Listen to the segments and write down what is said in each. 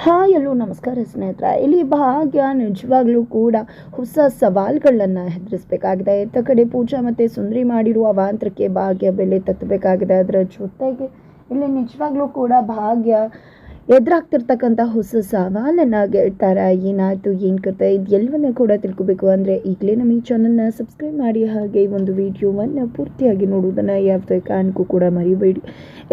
Hi ಎಲ್ಲೋ ನಮಸ್ಕಾರ ಸ್ನೇಹಿತರ. ಇಲ್ಲಿ ಭಾಗ್ಯ ನಿಜವಾಗ್ಲೂ ಕೂಡ ಹೊಸ ಸವಾಲುಗಳನ್ನು ಹೆದರಿಸಬೇಕಾಗಿದೆ ಎತ್ತ ಕಡೆ ಪೂಜಾ ಮತ್ತು ಸುಂದರಿ ಮಾಡಿರುವ ಅವಾಂತರಕ್ಕೆ ಭಾಗ್ಯ ಬೆಲೆ ತತ್ತಬೇಕಾಗಿದೆ. ಅದರ ಜೊತೆಗೆ ಇಲ್ಲಿ ನಿಜವಾಗ್ಲೂ ಕೂಡ ಭಾಗ್ಯ ಎದುರಾಗ್ತಿರ್ತಕ್ಕಂಥ ಹೊಸ ಸವಾಲನ್ನು ಗೆಳ್ತಾರೆ ಏನಾಯಿತು, ಏನು ಕತೆ ಇದು ಎಲ್ಲವನ್ನ ಕೂಡ ತಿಳ್ಕೊಬೇಕು ಅಂದರೆ ಈಗಲೇ ನಮ್ಮ ಈ ಚಾನಲ್ನ ಸಬ್ಸ್ಕ್ರೈಬ್ ಮಾಡಿ ಹಾಗೆ ಒಂದು ವಿಡಿಯೋವನ್ನು ಪೂರ್ತಿಯಾಗಿ ನೋಡುವುದನ್ನು ಯಾವುದೇ ಕಾರಣಕ್ಕೂ ಕೂಡ ಮರಿಬೇಡಿ.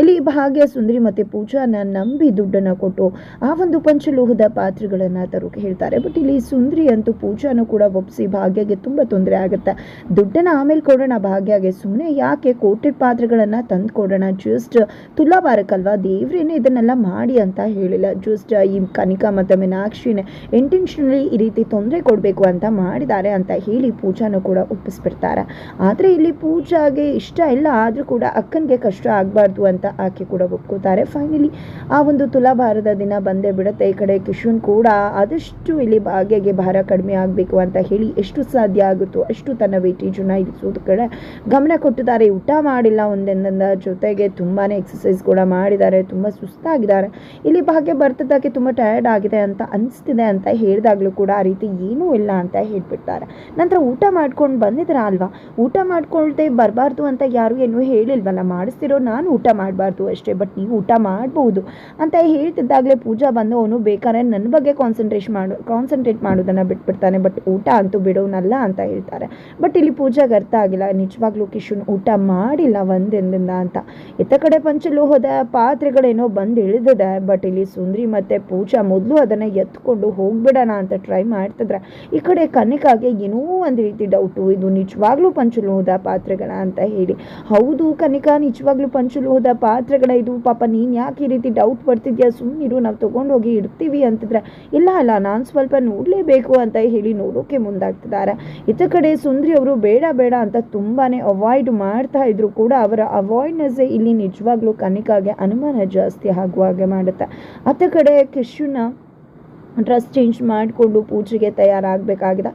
ಇಲ್ಲಿ ಭಾಗ್ಯ, ಸುಂದರಿ ಮತ್ತು ಪೂಜಾನ ನಂಬಿ ದುಡ್ಡನ್ನು ಕೊಟ್ಟು ಆ ಒಂದು ಪಂಚಲೋಹದ ಪಾತ್ರೆಗಳನ್ನು ತರೋಕೆ ಹೇಳ್ತಾರೆ. ಬಟ್ ಇಲ್ಲಿ ಸುಂದರಿ ಅಂತೂ ಪೂಜಾನು ಕೂಡ ಒಪ್ಪಿಸಿ ಭಾಗ್ಯಗೆ ತುಂಬ ತೊಂದರೆ ಆಗುತ್ತೆ. ದುಡ್ಡನ್ನು ಆಮೇಲೆ ಕೊಡೋಣ ಭಾಗ್ಯಗೆ ಸುಮ್ಮನೆ ಯಾಕೆ ಕೋಟೆಡ್ ಪಾತ್ರೆಗಳನ್ನು ತಂದು ಕೊಡೋಣ ಜಸ್ಟ್ ತುಲಾಭಾರಕ್ಕಲ್ವಾ ದೇವ್ರೇನೆ ಇದನ್ನೆಲ್ಲ ಮಾಡಿ ಅಂತ ಹೇಳಿಲ್ಲ. ಜಸ್ಟ್ ಈ ಕನಿಕಾ ಮತ್ತು ಮೀನಾಕ್ಷಿನೇ ಇಂಟೆನ್ಷನಲಿ ಈ ರೀತಿ ತೊಂದರೆ ಕೊಡಬೇಕು ಅಂತ ಮಾಡಿದ್ದಾರೆ ಅಂತ ಹೇಳಿ ಪೂಜಾನು ಕೂಡ ಒಪ್ಪಿಸ್ಬಿಡ್ತಾರೆ. ಆದರೆ ಇಲ್ಲಿ ಪೂಜಾಗೆ ಇಷ್ಟ ಇಲ್ಲ, ಆದರೂ ಕೂಡ ಅಕ್ಕನಿಗೆ ಕಷ್ಟ ಆಗಬಾರ್ದು ಅಂತ ಆಕೆ ಕೂಡ ಒಪ್ಕೋತಾರೆ. ಫೈನಲಿ ಆ ಒಂದು ತುಲಾಭಾರದ ದಿನ ಬಂದೇ ಬಿಡುತ್ತೆ. ಈ ಕಡೆ ಕಿಶುನ್ ಕೂಡ ಆದಷ್ಟು ಇಲ್ಲಿ ಭಾಗ್ಯಗೆ ಭಾರ ಕಡಿಮೆ ಆಗಬೇಕು ಅಂತ ಹೇಳಿ ಎಷ್ಟು ಸಾಧ್ಯ ಆಗುತ್ತೋ ಅಷ್ಟು ತನ್ನ ವೇಟೇಜನ್ನು ಇಳಿಸೋದು ಕಡೆ ಗಮನ ಕೊಟ್ಟಿದ್ದಾರೆ. ಊಟ ಮಾಡಿಲ್ಲ ಒಂದೊಂದೊಂದ ಜೊತೆಗೆ ತುಂಬಾ ಎಕ್ಸಸೈಸ್ ಕೂಡ ಮಾಡಿದ್ದಾರೆ. ತುಂಬ ಸುಸ್ತಾಗಿದ್ದಾರೆ. ಇಲ್ಲಿ ಭಾಗ್ಯ ಬರ್ತದಕ್ಕೆ ತುಂಬ ಟಯರ್ಡ್ ಆಗಿದೆ ಅಂತ ಅನಿಸ್ತಿದೆ ಅಂತ ಹೇಳಿದಾಗಲೂ ಕೂಡ ಆ ರೀತಿ ಏನೂ ಇಲ್ಲ ಅಂತ ಹೇಳಿಬಿಡ್ತಾರೆ. ನಂತರ ಊಟ ಮಾಡ್ಕೊಂಡು ಬಂದಿದ್ರ ಅಲ್ವಾ? ಊಟ ಮಾಡ್ಕೊಳ್ದೆ ಬರಬಾರ್ದು ಅಂತ ಯಾರು ಏನೂ ಹೇಳಿಲ್ವಲ್ಲ? ಮಾಡಿಸ್ತಿರೋ ನಾನು ಊಟ ಮಾಡಬಾರ್ದು ಅಷ್ಟೇ ಬಟ್ ನೀವು ಊಟ ಮಾಡ್ಬೋದು ಅಂತ ಹೇಳ್ತಿದ್ದಾಗಲೇ ಪೂಜಾ ಬಂದು ಅವನು ಬೇಕಾದ್ರೆ ನನ್ನ ಬಗ್ಗೆ ಕಾನ್ಸಂಟ್ರೇಷನ್ ಮಾಡು ಕಾನ್ಸಂಟ್ರೇಟ್ ಮಾಡೋದನ್ನು ಬಿಟ್ಬಿಡ್ತಾನೆ ಬಟ್ ಊಟ ಅಂತೂ ಬಿಡೋನಲ್ಲ ಅಂತ ಹೇಳ್ತಾರೆ. ಬಟ್ ಇಲ್ಲಿ ಪೂಜಾಗೆ ಅರ್ಥ ಆಗಿಲ್ಲ, ನಿಜವಾಗ್ಲೂ ಕಿಶುನ್ ಊಟ ಮಾಡಿಲ್ಲ ಒಂದಿನದಿಂದ ಅಂತ. ಇತ್ತ ಕಡೆ ಪಂಚಲೋಹದ ಪಾತ್ರೆಗಳೇನೋ ಬಂದು ಇಳಿದಿದೆ ಬಟ್ ಇಲ್ಲಿ ಸುಂದ್ರಿ ಮತ್ತು ಪೂಜಾ ಮೊದಲು ಅದನ್ನು ಎತ್ಕೊಂಡು ಹೋಗ್ಬಿಡೋಣ ಅಂತ ಟ್ರೈ ಮಾಡ್ತಿದ್ರೆ. ಈ ಕಡೆ ಕನಿಕಾಗೆ ಏನೋ ಒಂದು ರೀತಿ ಡೌಟು ಇದು ನಿಜವಾಗ್ಲೂ ಪಂಚಲೋಹದ ಪಾತ್ರೆಗಳ ಅಂತ ಹೇಳಿ. ಹೌದು ಕನಿಕಾ, ನಿಜವಾಗ್ಲೂ ಪಂಚಲೋಹದ ಪಾತ್ರೆಗಳ. ಇದು ಪಾಪ ನೀನು ಯಾಕೆ ಈ ರೀತಿ ಡೌಟ್ ಪಡ್ತಿದ್ಯಾ? ಸುಮ್ಮನಿರು ನಾವು ತೊಗೊಂಡೋಗಿ ಇಡ್ತೀವಿ ಅಂತಿದ್ರೆ. ಇಲ್ಲ ಅಲ್ಲ, ನಾನು ಸ್ವಲ್ಪ ನೋಡಲೇಬೇಕು ಅಂತ ಹೇಳಿ ನೋಡೋಕೆ ಮುಂದಾಗ್ತಿದ್ದಾರೆ ಇತ ಕಡೆ ಸುಂದ್ರಿ ಅವರು ಬೇಡ ಬೇಡ ಅಂತ ತುಂಬಾ ಅವಾಯ್ಡ್ ಮಾಡ್ತಾ ಇದ್ರು ಕೂಡ. ಅವರ ಅವಾಯ್ಡ್ನೆಸ್ಸೇ ಇಲ್ಲಿ ನಿಜವಾಗ್ಲೂ ಕನಿಕಾಗೆ ಅನುಮಾನ ಜಾಸ್ತಿ ಆಗುವ ಹಾಗೆ ಮಾಡುತ್ತೆ. ಅತ್ತ ಕಡೆ ಕಿಶುನ ಡ್ರೆಸ್ ಚೇಂಜ್ ಮಾಡಿಕೊಂಡು ಪೂಜೆಗೆ ತಯಾರಾಗಬೇಕಾಗಿದೆ.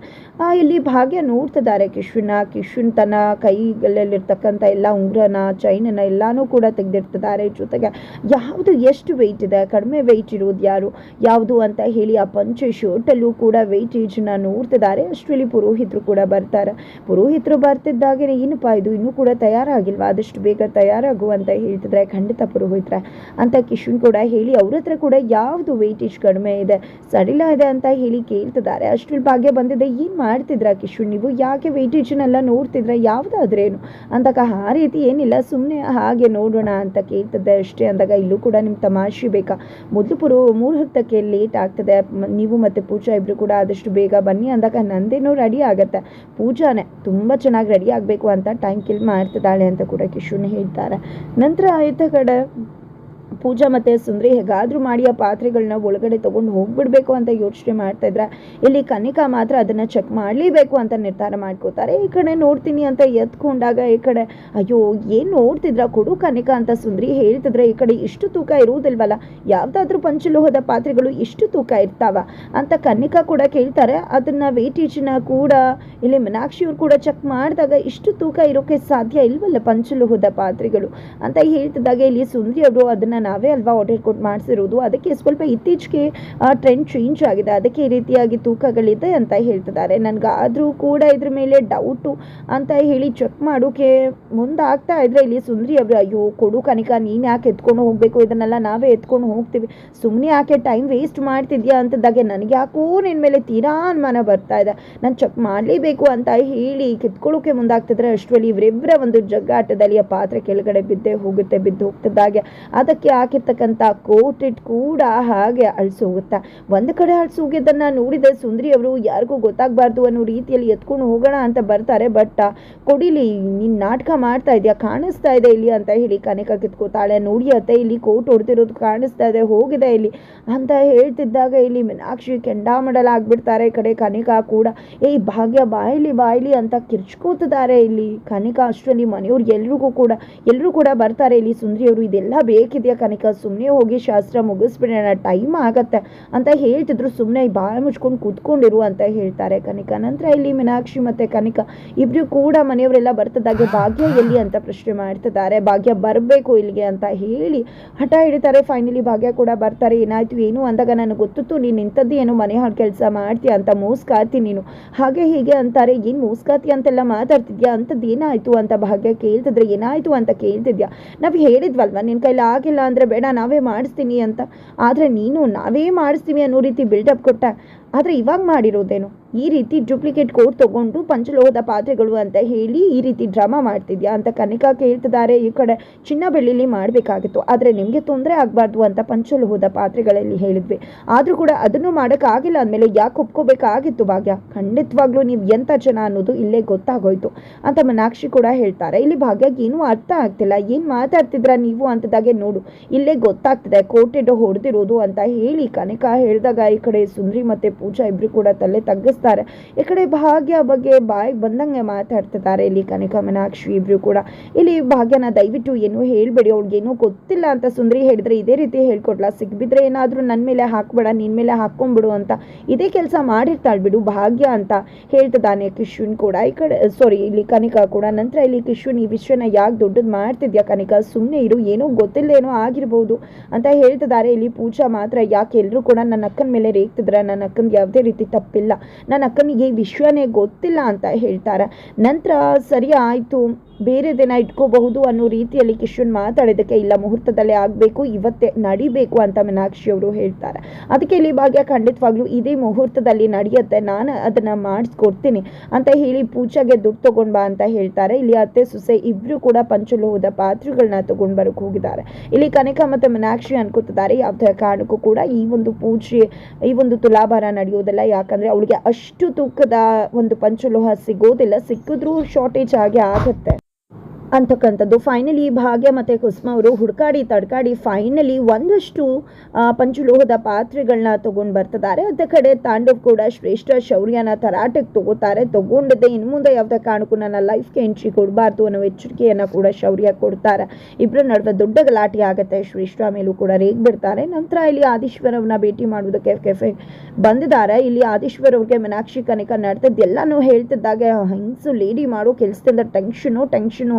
ಇಲ್ಲಿ ಭಾಗ್ಯ ನೋಡ್ತಿದ್ದಾರೆ. ಕಿಶ್ವಿನ ಕಿಶುನ್ ತನ್ನ ಕೈಗಳಲ್ಲಿರ್ತಕ್ಕಂಥ ಎಲ್ಲ ಉಂಗುರನ ಚೈನನ್ನ ಎಲ್ಲನೂ ಕೂಡ ತೆಗೆದಿರ್ತಿದ್ದಾರೆ ಜೊತೆಗೆ ಯಾವುದು ಎಷ್ಟು ವೆಯ್ಟ್ ಇದೆ? ಕಡಿಮೆ ವೆಯ್ಟ್ ಇರೋದು ಯಾರು? ಯಾವುದು ಅಂತ ಹೇಳಿ ಆ ಪಂಚೆ ಶರ್ಟಲ್ಲೂ ಕೂಡ ವೆಯ್ಟೇಜನ್ನ ನೋಡ್ತಿದ್ದಾರೆ. ಅಷ್ಟರಲ್ಲಿ ಪುರೋಹಿತರು ಕೂಡ ಬರ್ತಾರೆ. ಪುರೋಹಿತರು ಬರ್ತಿದ್ದಾಗೆ ಏನಪ್ಪ ಇದು? ಇನ್ನೂ ಕೂಡ ತಯಾರಾಗಿಲ್ವಾ? ಆದಷ್ಟು ಬೇಗ ತಯಾರಾಗು ಅಂತ ಹೇಳ್ತಿದ್ರೆ ಖಂಡಿತ ಪುರೋಹಿತರ ಅಂತ ಕಿಶುನ್ ಕೂಡ ಹೇಳಿ ಅವ್ರ ಹತ್ರ ಕೂಡ ಯಾವುದು ವೆಯ್ಟೇಜ್ ಕಡಿಮೆ ಇದೆ? ಸಡಿಲ ಇದೆ ಅಂತ ಹೇಳಿ ಕೇಳ್ತಿದ್ದಾರೆ. ಅಷ್ಟ್ರಲ್ಲಿ ಭಾಗ್ಯ ಬಂದಿದೆ, ಏನು ಮಾಡ್ತಿದ್ರ ಕಿಶುನ್ ನೀವು? ಯಾಕೆ ವೆಯ್ಟೇಜನ್ನೆಲ್ಲ ನೋಡ್ತಿದ್ರ? ಯಾವುದಾದ್ರೇನು ಅಂದಾಗ ಆ ರೀತಿ ಏನಿಲ್ಲ ಸುಮ್ಮನೆ ಹಾಗೆ ನೋಡೋಣ ಅಂತ ಕೇಳ್ತಿದ್ದೆ ಅಷ್ಟೇ. ಅಂದಾಗ ಇಲ್ಲೂ ಕೂಡ ನಿಮ್ಮ ತಮಾಷೆ ಬೇಕಾ? ಮೊದಲು ಪುರು ಮುಹೂರ್ತಕ್ಕೆ ಲೇಟ್ ಆಗ್ತದೆ. ನೀವು ಮತ್ತು ಪೂಜಾ ಇಬ್ಬರು ಕೂಡ ಆದಷ್ಟು ಬೇಗ ಬನ್ನಿ ಅಂದಾಗ ನಂದೇನೋ ರೆಡಿ ಆಗತ್ತೆ. ಪೂಜಾನೇ ತುಂಬ ಚೆನ್ನಾಗಿ ರೆಡಿ ಆಗಬೇಕು ಅಂತ ಟೈಮ್ ಕಿಲ್ ಮಾಡ್ತಿದ್ದಾಳೆ ಅಂತ ಕೂಡ ಕಿಶುನ್ ಹೇಳ್ತಾರೆ. ನಂತರ ಆಯ್ತ ಕಡೆ ಪೂಜಾ ಮತ್ತು ಸುಂದ್ರಿ ಹೇಗಾದರೂ ಮಾಡಿ ಆ ಪಾತ್ರೆಗಳನ್ನ ಒಳಗಡೆ ತೊಗೊಂಡು ಹೋಗ್ಬಿಡ್ಬೇಕು ಅಂತ ಯೋಚನೆ ಮಾಡ್ತಾ ಇದ್ರೆ. ಇಲ್ಲಿ ಕನಿಕಾ ಮಾತ್ರ ಅದನ್ನು ಚೆಕ್ ಮಾಡಲೇಬೇಕು ಅಂತ ನಿರ್ಧಾರ ಮಾಡ್ಕೋತಾರೆ. ಈ ಕಡೆ ನೋಡ್ತೀನಿ ಅಂತ ಎತ್ಕೊಂಡಾಗ ಈ ಕಡೆ, ಅಯ್ಯೋ, ಏನು ನೋಡ್ತಿದ್ರ? ಕೊಡು ಕನಿಕಾ ಅಂತ ಸುಂದ್ರಿ ಹೇಳ್ತಿದ್ರೆ ಈ ಕಡೆ ಇಷ್ಟು ತೂಕ ಇರುವುದಿಲ್ವಲ್ಲ? ಯಾವುದಾದ್ರೂ ಪಂಚಲೋಹದ ಪಾತ್ರೆಗಳು ಇಷ್ಟು ತೂಕ ಇರ್ತಾವ? ಅಂತ ಕನಿಕಾ ಕೂಡ ಕೇಳ್ತಾರೆ. ಅದನ್ನ ವೇಟೇಜನ್ನ ಕೂಡ ಇಲ್ಲಿ ಮೀನಾಕ್ಷಿಯವ್ರು ಕೂಡ ಚೆಕ್ ಮಾಡಿದಾಗ ಇಷ್ಟು ತೂಕ ಇರೋಕ್ಕೆ ಸಾಧ್ಯ ಇಲ್ವಲ್ಲ ಪಂಚಲೋಹದ ಪಾತ್ರೆಗಳು? ಅಂತ ಹೇಳ್ತಿದ್ದಾಗ ಇಲ್ಲಿ ಸುಂದರಿ ಅವರು, ಅದನ್ನು ನಾವೇ ಅಲ್ವಾ ಆರ್ಡರ್ ಕೊಟ್ಟು ಮಾಡಿಸಿರೋದು? ಅದಕ್ಕೆ ಸ್ವಲ್ಪ ಇತ್ತೀಚೆಗೆ ಟ್ರೆಂಡ್ ಚೇಂಜ್ ಆಗಿದೆ. ಅದಕ್ಕೆ ಈ ರೀತಿಯಾಗಿ ತೂಕಗಳಿದೆ ಅಂತ ಹೇಳ್ತಿದ್ದಾರೆ. ನನಗಾದರೂ ಕೂಡ ಇದ್ರ ಮೇಲೆ ಡೌಟು ಅಂತ ಹೇಳಿ ಚೆಕ್ ಮಾಡೋಕೆ ಮುಂದಾಗ್ತಾ ಇದ್ರೆ ಇಲ್ಲಿ ಸುಂದ್ರಿ ಅವರು, ಅಯ್ಯೋ, ಕೊಡು ಕನಿಕ, ನೀನು ಯಾಕೆ ಎತ್ಕೊಂಡು ಹೋಗಬೇಕು? ಇದನ್ನೆಲ್ಲ ನಾವೇ ಎತ್ಕೊಂಡು ಹೋಗ್ತೀವಿ. ಸುಮ್ಮನೆ ಯಾಕೆ ಟೈಮ್ ವೇಸ್ಟ್ ಮಾಡ್ತಿದ್ಯಾ? ಅಂತದಾಗೆ ನನಗೆ ಯಾಕೋ ನಿನ್ನ ಮೇಲೆ ತೀರಾ ಅನುಮಾನ ಬರ್ತಾ ಇದೆ. ನಾನು ಚೆಕ್ ಮಾಡಲೇಬೇಕು. ಅಂತ ಹೇಳಿ ಕಿತ್ಕೊಳ್ಳೋಕೆ ಮುಂದಾಗ್ತಿದ್ರೆ ಅಷ್ಟರಲ್ಲಿ ಇವರಿಬ್ಬರ ಒಂದು ಜಗ್ಗಾಟದಲ್ಲಿ ಆ ಪಾತ್ರೆ ಕೆಳಗಡೆ ಬಿದ್ದೇ ಹೋಗುತ್ತೆ, ಬಿದ್ದು ಹೋಗ್ತಿದ್ದಾಗೆ ಅದಕ್ಕೆ ಹಾಕಿರ್ತಕ್ಕಂಥ ಕೋಟಿಟ್ ಕೂಡ ಹಾಗೆ ಅಳಿಸು ಹೋಗುತ್ತೆ. ಒಂದು ಕಡೆ ಅಳಿಸು ಹೋಗಿದ್ದನ್ನು ನೋಡಿದ ಸುಂದರಿ ಅವರು, ಯಾರಿಗೂ ಗೊತ್ತಾಗಬಾರ್ದು ಅನ್ನೋ ರೀತಿಯಲ್ಲಿ ಎತ್ಕೊಂಡು ಹೋಗೋಣ ಅಂತ ಬರ್ತಾರೆ, ಬಟ್ ಕೊಡಿಲಿ, ನೀನು ನಾಟಕ ಮಾಡ್ತಾ ಇದೆಯಾ, ಕಾಣಿಸ್ತಾ ಇದೆ ಇಲ್ಲಿ ಅಂತ ಹೇಳಿ ಕನಕ ಕಿತ್ಕೋತಾಳೆ ನೋಡಿ ಅತ್ತೆ, ಇಲ್ಲಿ ಕೋಟ್ ಹೊಡ್ತಿರೋದು ಕಾಣಿಸ್ತಾ ಇದೆ, ಹೋಗಿದೆ ಇಲ್ಲಿ ಅಂತ ಹೇಳ್ತಿದ್ದಾಗ ಇಲ್ಲಿ ಮೀನಾಕ್ಷಿ ಕೆಂಡಾಮಡಲ ಆಗ್ಬಿಡ್ತಾರೆ ಕಡೆ ಕನಿಕಾ ಕೂಡ, ಏಯ್, ಭಾಗ್ಯ ಬಾಯ್ಲಿ ಬಾಯ್ಲಿ ಅಂತ ಕಿರ್ಚ್ಕೋತಿದ್ದಾರೆ ಇಲ್ಲಿ ಕನಿಕಾ ಅಷ್ಟರಲ್ಲಿ ಮನೆಯವ್ರು ಎಲ್ರಿಗೂ ಕೂಡ ಎಲ್ಲರೂ ಕೂಡ ಬರ್ತಾರೆ ಇಲ್ಲಿ ಸುಂದ್ರಿಯವರು. ಇದೆಲ್ಲ ಬೇಕಿದೆಯಾ ಕನಿಕಾ? ಸುಮ್ಮನೆ ಹೋಗಿ ಶಾಸ್ತ್ರ ಮುಗಿಸ್ಬಿಡೋಣ, ಟೈಮ್ ಆಗತ್ತೆ ಅಂತ ಹೇಳ್ತಿದ್ರು. ಸುಮ್ಮನೆ ಬಾಯಿ ಮುಚ್ಕೊಂಡು ಕೂತ್ಕೊಂಡಿರು ಅಂತ ಹೇಳ್ತಾರೆ ಕನಿಕಾ. ನಂತರ ಇಲ್ಲಿ ಮೀನಾಕ್ಷಿ ಮತ್ತೆ ಕನಿಕಾ ಇಬ್ರು ಕೂಡ ಮನೆಯವರೆಲ್ಲ ಬರ್ತಿದ್ದಾಗೆ ಭಾಗ್ಯ ಎಲ್ಲಿ ಅಂತ ಪ್ರಶ್ನೆ ಮಾಡ್ತಿದ್ದಾರೆ. ಭಾಗ್ಯ ಬರಬೇಕು ಇಲ್ಲಿಗೆ ಅಂತ ಹೇಳಿ ಹಠ ಹಿಡಿತಾರೆ. ಫೈನಲಿ ಭಾಗ್ಯ ಕೂಡ ಬರ್ತಾರೆ. ಏನಾಯ್ತು ಏನಾಯಿತು ಏನು ಅಂದಾಗ ನನಗೆ ಗೊತ್ತಿತ್ತು, ನೀನು ಇಂಥದ್ದು ಏನು ಮನೆ ಹಾಳು ಕೆಲಸ ಮಾಡ್ತೀಯ ಅಂತ ಮೋಸ್ಕಾತಿ ನೀನು. ಹಾಗೆ ಹೀಗೆ ಅಂತಾರೆ, ಏನು ಮೋಸ್ಕಾತಿ ಅಂತೆಲ್ಲ ಮಾತಾಡ್ತಿದ್ಯಾ? ಅಂಥದ್ದು ಏನಾಯಿತು ಅಂತ ಭಾಗ್ಯ ಕೇಳ್ತಿದ್ರೆ, ಏನಾಯಿತು ಅಂತ ಕೇಳ್ತಿದ್ಯಾ? ನಾವು ಹೇಳಿದ್ವಲ್ವ ನಿನ್ನ ಕೈಲಿ ಆಗಿಲ್ಲ ಅಂದರೆ ಬೇಡ, ನಾವೇ ಮಾಡಿಸ್ತೀನಿ ಅಂತ. ಆದರೆ ನೀನು ನಾವೇ ಮಾಡಿಸ್ತೀವಿ ಅನ್ನೋ ರೀತಿ ಬಿಲ್ಡಪ್ ಕೊಟ್ಟ. ಆದರೆ ಇವಾಗ ಮಾಡಿರೋದೇನು? ಈ ರೀತಿ ಡೂಪ್ಲಿಕೇಟ್ ಕೋಡ್ ತಗೊಂಡು ಪಂಚಲೋಹದ ಪಾತ್ರೆಗಳು ಅಂತ ಹೇಳಿ ಈ ರೀತಿ ಡ್ರಾಮಾ ಮಾಡ್ತಿದ್ಯಾ ಅಂತ ಕನಿಕಾ ಕೇಳ್ತಿದ್ದಾರೆ. ಈ ಕಡೆ ಚಿನ್ನ ಬೆಳ್ಳಿಲಿ ಮಾಡಬೇಕಾಗಿತ್ತು. ಆದರೆ ನಿಮಗೆ ತೊಂದರೆ ಆಗಬಾರ್ದು ಅಂತ ಪಂಚಲೋಹದ ಪಾತ್ರೆಗಳಲ್ಲಿ ಹೇಳಿದ್ವಿ. ಆದರೂ ಕೂಡ ಅದನ್ನು ಮಾಡೋಕ್ಕಾಗಿಲ್ಲ ಅಂದಮೇಲೆ ಯಾಕೆ ಒಪ್ಕೋಬೇಕಾಗಿತ್ತು ಭಾಗ್ಯ? ಖಂಡಿತವಾಗ್ಲೂ ನೀವು ಎಂಥ ಜನ ಅನ್ನೋದು ಇಲ್ಲೇ ಗೊತ್ತಾಗೋಯ್ತು ಅಂತ ಮನಾಕ್ಷಿ ಕೂಡ ಹೇಳ್ತಾರೆ. ಇಲ್ಲಿ ಭಾಗ್ಯಕ್ಕೆ ಏನೂ ಅರ್ಥ ಆಗ್ತಿಲ್ಲ. ಏನು ಮಾತಾಡ್ತಿದ್ರ ನೀವು ಅಂತದಾಗೆ ನೋಡು. ಇಲ್ಲೇ ಗೊತ್ತಾಗ್ತಿದೆ. ಕೋಟೆಡ್ ಹೊಡೆದಿರೋದು ಅಂತ ಹೇಳಿ ಕನಿಕಾ ಹೇಳಿದಾಗ ಈ ಕಡೆ ಸುಂದ್ರಿ ಮತ್ತೆ ಪೂಜಾ ಇಬ್ರು ಕೂಡ ತಲೆ ತಗ್ಗಿಸ್ತಾರೆ ಈ ಕಡೆ ಭಾಗ್ಯ ಬಗ್ಗೆ ಬಾಯಿಗೆ ಬಂದಂಗೆ ಮಾತಾಡ್ತಿದ್ದಾರೆ. ಇಲ್ಲಿ ಕನಿಕಾ ಮೀನಾಕ್ಷಿ ಇಬ್ರು ಕೂಡ. ಇಲ್ಲಿ ಭಾಗ್ಯನ ದಯವಿಟ್ಟು ಏನು ಹೇಳ್ಬೇಡಿ ಅವ್ಳಿಗೇನು ಗೊತ್ತಿಲ್ಲ ಅಂತ ಸುಂದ್ರಿ ಹೇಳಿದ್ರೆ ಇದೇ ರೀತಿ ಹೇಳ್ಕೊಡ್ಲಾ. ಸಿಗ್ಬಿದ್ರೆ ಏನಾದರೂ ನನ್ನ ಮೇಲೆ ಹಾಕ್ಬೇಡ ನಿನ್ನ ಮೇಲೆ ಹಾಕ್ಕೊಂಬಿಡು ಅಂತ ಇದೇ ಕೆಲಸ ಮಾಡಿರ್ತಾಳೆ ಬಿಡು ಭಾಗ್ಯ ಅಂತ ಹೇಳ್ತಿದ್ದಾನೆ ಕಿಶುನ್ ಕೂಡ. ಈ ಕಡೆ ಸಾರಿ ಇಲ್ಲಿ ಕನಿಕಾ ಕೂಡ. ನಂತರ ಇಲ್ಲಿ ಕಿಶುನ್ ಈ ವಿಷಯನ ಯಾಕೆ ದೊಡ್ಡದು ಮಾಡ್ತಿದ್ಯಾ ಕನಿಕಾ? ಸುಮ್ಮನೆ ಇರು, ಏನೋ ಗೊತ್ತಿಲ್ಲದೇನೋ ಆಗಿರ್ಬೋದು ಅಂತ ಹೇಳ್ತಿದ್ದಾರೆ. ಇಲ್ಲಿ ಪೂಜಾ ಮಾತ್ರ, ಯಾಕೆ ಎಲ್ಲರೂ ಕೂಡ ನನ್ನ ಅಕ್ಕನ ಮೇಲೆ ರೇಗ್ತಿದ್ರೆ? ನನ್ನ ಅಕ್ಕನ್ ಯಾವುದೇ ರೀತಿ ತಪ್ಪಿಲ್ಲ. ನನ್ನ ಅಕ್ಕನಿಗೆ ವಿಶ್ವನೇ ಗೊತ್ತಿಲ್ಲ ಅಂತ ಹೇಳ್ತಾರೆ. ನಂತರ ಸರಿ ಆಯಿತು. ಬೇರೆ ದಿನ ಇಟ್ಕೋಬಹುದು ಅನ್ನೋ ರೀತಿಯಲ್ಲಿ ಕಿಶನ್ ಮಾತಾಡಿದ್ದಕ್ಕೆ ಇಲ್ಲ, ಮುಹೂರ್ತದಲ್ಲೇ ಆಗಬೇಕು, ಇವತ್ತೇ ನಡಿಬೇಕು ಅಂತ ಮೀನಾಕ್ಷಿ ಅವರು ಹೇಳ್ತಾರೆ. ಅದಕ್ಕೆ ಇಲ್ಲಿ ಭಾಗ್ಯ ಖಂಡಿತವಾಗ್ಲೂ ಇದೇ ಮುಹೂರ್ತದಲ್ಲಿ ನಡೆಯುತ್ತೆ, ನಾನು ಅದನ್ನು ಮಾಡಿಸ್ಕೊಡ್ತೀನಿ ಅಂತ ಹೇಳಿ ಪೂಜೆಗೆ ದುಡ್ಡು ತೊಗೊಂಡು ಬಾ ಅಂತ ಹೇಳ್ತಾರೆ. ಇಲ್ಲಿ ಅತ್ತೆ, ಸೊಸೆ ಇಬ್ಬರು ಕೂಡ ಪಂಚಲೋಹದ ಪಾತ್ರೆಗಳನ್ನ ತೊಗೊಂಡು ಬರೋಕೆ ಹೋಗಿದ್ದಾರೆ. ಇಲ್ಲಿ ಕನಕ ಮತ್ತು ಮೀನಾಕ್ಷಿ ಅನ್ಕೋತಿದ್ದಾರೆ, ಯಾವುದೇ ಕಾರಣಕ್ಕೂ ಕೂಡ ಈ ಒಂದು ಪೂಜೆ, ಈ ಒಂದು ತುಲಾಭಾರ ನಡೆಯೋದಿಲ್ಲ. ಯಾಕಂದರೆ ಅವಳಿಗೆ ಅಷ್ಟು ತೂಕದ ಒಂದು ಪಂಚಲೋಹ ಸಿಗೋದಿಲ್ಲ, ಸಿಕ್ಕಿದ್ರೂ ಶಾರ್ಟೇಜ್ ಆಗಿ ಆಗುತ್ತೆ. ಅಂತಕ್ಕಂಥದ್ದು. ಫೈನಲಿ ಭಾಗ್ಯ ಮತ್ತು ಕುಸುಮ ಅವರು ಹುಡುಕಾಡಿ ತಡ್ಕಾಡಿ ಫೈನಲಿ ಒಂದಷ್ಟು ಪಂಚಲೋಹದ ಪಾತ್ರೆಗಳನ್ನ ತೊಗೊಂಡು ಬರ್ತಿದ್ದಾರೆ. ಅದ ಕಡೆ ತಾಂಡವ್ ಕೂಡ ಶ್ರೇಷ್ಠ ಶೌರ್ಯನ ತರಾಟೆಗೆ ತಗೋತಾರೆ. ತಗೊಂಡಿದ್ದೆ ಇನ್ನು ಮುಂದೆ ಯಾವುದೇ ಕಾರಣಕ್ಕೂ ನನ್ನ ಲೈಫ್ಗೆ ಎಂಟ್ರಿ ಕೊಡಬಾರ್ದು ಅನ್ನೋ ಎಚ್ಚರಿಕೆಯನ್ನು ಕೂಡ ಶೌರ್ಯ ಕೊಡ್ತಾರೆ. ಇಬ್ಬರ ನಡುವೆ ದೊಡ್ಡ ಗಲಾಟೆ ಆಗುತ್ತೆ. ಶ್ರೇಷ್ಠ ಮೇಲೂ ಕೂಡ ರೇಗ್ ಬಿಡ್ತಾರೆ. ನಂತರ ಇಲ್ಲಿ ಆದೀಶ್ವರವ್ರನ್ನ ಭೇಟಿ ಮಾಡುವುದಕ್ಕೆ ಕೆಫೆ ಬಂದಿದ್ದಾರೆ. ಇಲ್ಲಿ ಆದೀಶ್ವರ್ ಅವ್ರಿಗೆ ಮೀನಾಕ್ಷಿ ಕನಕ ನಡೆದದ್ದೆಲ್ಲನೂ ಹೇಳ್ತಿದ್ದಾಗೆ ಹೆಂಗಸು ಲೇಡಿ ಮಾಡೋ. ಕೆಲಸದಿಂದ ಟೆನ್ಷನು ಟೆನ್ಷನು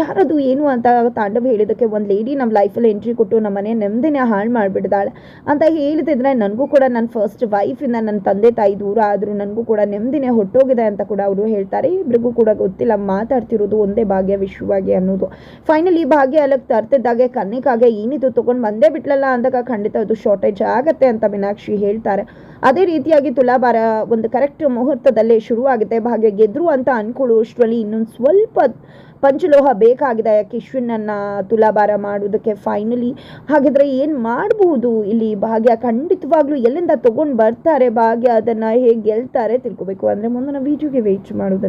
ಯಾರದು ಏನು ಅಂತ ತಾಂಡವ್ ಹೇಳಿದಕ್ಕೆ ಒಂದು ಲೇಡಿ ನಮ್ಮ ಲೈಫಲ್ಲಿ ಎಂಟ್ರಿ ಕೊಟ್ಟು ನಮ್ಮ ಮನೆ ನೆಮ್ಮದಿನೇ ಹಾಳು ಮಾಡಿಬಿಡ್ದಾಳೆ. ಅಂತ ಹೇಳ್ತಿದ್ರೆ ನನಗೂ ಕೂಡ ನನ್ನ ಫಸ್ಟ್ ವೈಫಿಂದ ನನ್ನ ತಂದೆ ತಾಯಿ ದೂರ ಆದರೂ ನನಗೂ ಕೂಡ ನೆಮ್ಮದಿನೇ ಹೊಟ್ಟೋಗಿದೆ ಅಂತ ಕೂಡ ಅವರು ಹೇಳ್ತಾರೆ. ಇಬ್ರಿಗೂ ಕೂಡ ಗೊತ್ತಿಲ್ಲ ಮಾತಾಡ್ತಿರೋದು ಒಂದೇ ಭಾಗ್ಯ ವಿಶ್ವವಾಗಿ ಅನ್ನೋದು. ಫೈನಲಿ ಭಾಗ್ಯ ಅಲ್ಲಕ್ಕೆ ತರ್ತಿದ್ದಾಗೆ ಕನ್ನಿಕಾಗೆ ಏನಿದು ತೊಗೊಂಡು ಬಂದೇ ಬಿಟ್ಲಲ್ಲ ಅಂದಾಗ ಖಂಡಿತ ಅದು ಶಾರ್ಟೇಜ್ ಆಗತ್ತೆ ಅಂತ ಮೀನಾಕ್ಷಿ ಹೇಳ್ತಾರೆ. ಅದೇ ರೀತಿಯಾಗಿ ತುಲಾಭಾರ ಒಂದು ಕರೆಕ್ಟ್ ಮುಹೂರ್ತದಲ್ಲೇ ಶುರುವಾಗುತ್ತೆ. ಭಾಗ್ಯ ಗೆದ್ರು ಅಂತ ಅನ್ಕೊಳ್ಳುವಷ್ಟರಲ್ಲಿ ಇನ್ನೊಂದು ಸ್ವಲ್ಪ ಪಂಚಲೋಹ ಬೇಕಾಗಿದೆ ಕಿಶ್ವನನ್ನ ತುಲಾಭಾರ ಮಾಡುವುದಕ್ಕೆ ಫೈನಲಿ ಹಾಗಿದ್ರೆ ಏನು ಮಾಡಬಹುದು? ಇಲ್ಲಿ ಭಾಗ್ಯ ಖಂಡಿತವಾಗ್ಲೂ ಎಲ್ಲಿಂದ ತಗೊಂಡು ಬರ್ತಾರೆ? ಭಾಗ್ಯ ಅದನ್ನು ಹೇಗೆ ಗೆಲ್ತಾರೆ ತಿಳ್ಕೊಬೇಕು. ಅಂದರೆ ಮುಂದಿನ ವೀಡಿಯೋಗೆ ವೆಯ್ಟ್ ಮಾಡೋದನ್ನು